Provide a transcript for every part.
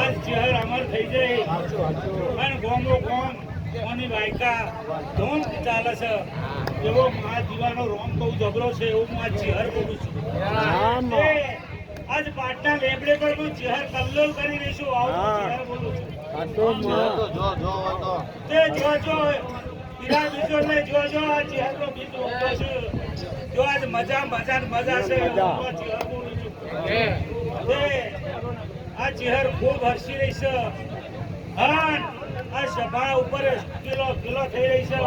આજ વાયકા ધૂમ ચાલે છે. એવો આ રોમ બહુ જબરો છે એવું આ ચહેર બોલું છું. આજ પાટના લેબડે પર હું ચહેર કલ્લોલ કરી દઈશું આવું ચહેર બોલું છું. તે જોજો હીરા બીજો ને જોજો આ ચહેરનો બીજો છે. જો આજ મજા મજા મજા છે આ ચહેર તે આ ચહેર ખૂબ હર્ષી રહી છે. અન આ સભા ઉપર કિલો કિલો થઈ રહી છે.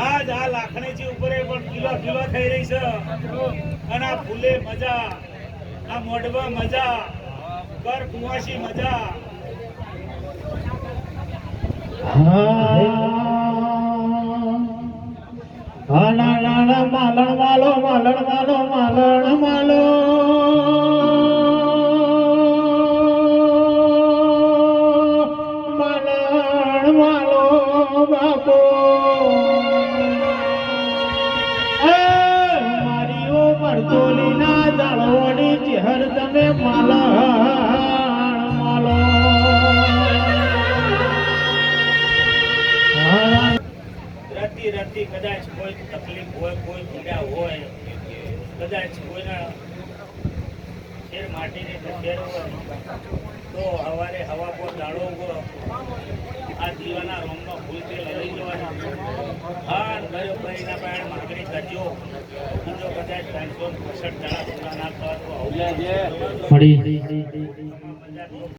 આજ આ લાખણીજી ઉપર પણ કિલો કિલો થઈ રહી છે. અને આ ફૂલે મજા આ મોઢવા મજા કર કુવાસી મજા. માલણ માલો માલણ માલો માલણ માલો માલણ માલો બાપો મારી ઓ મરતોલીના જાળવણી ચહેર તમે માલણ રડતી રહેતી કદાચ કોઈ તકલીફ હોય કોઈ પીડા હોય કદાચ કોઈના શેર માટીને ખસેડ હોય તો હવારે હવા પર દાડો ઉગો આ દીવાના રૂમમાં ભૂલ તેલ લઈ જવાના. હા ગયો ભાઈના પાયણ માગણી કરજો. જો કદાચ ત્રણસો પસઠ દાડા પૂરા ના થવા તો આવું. પડી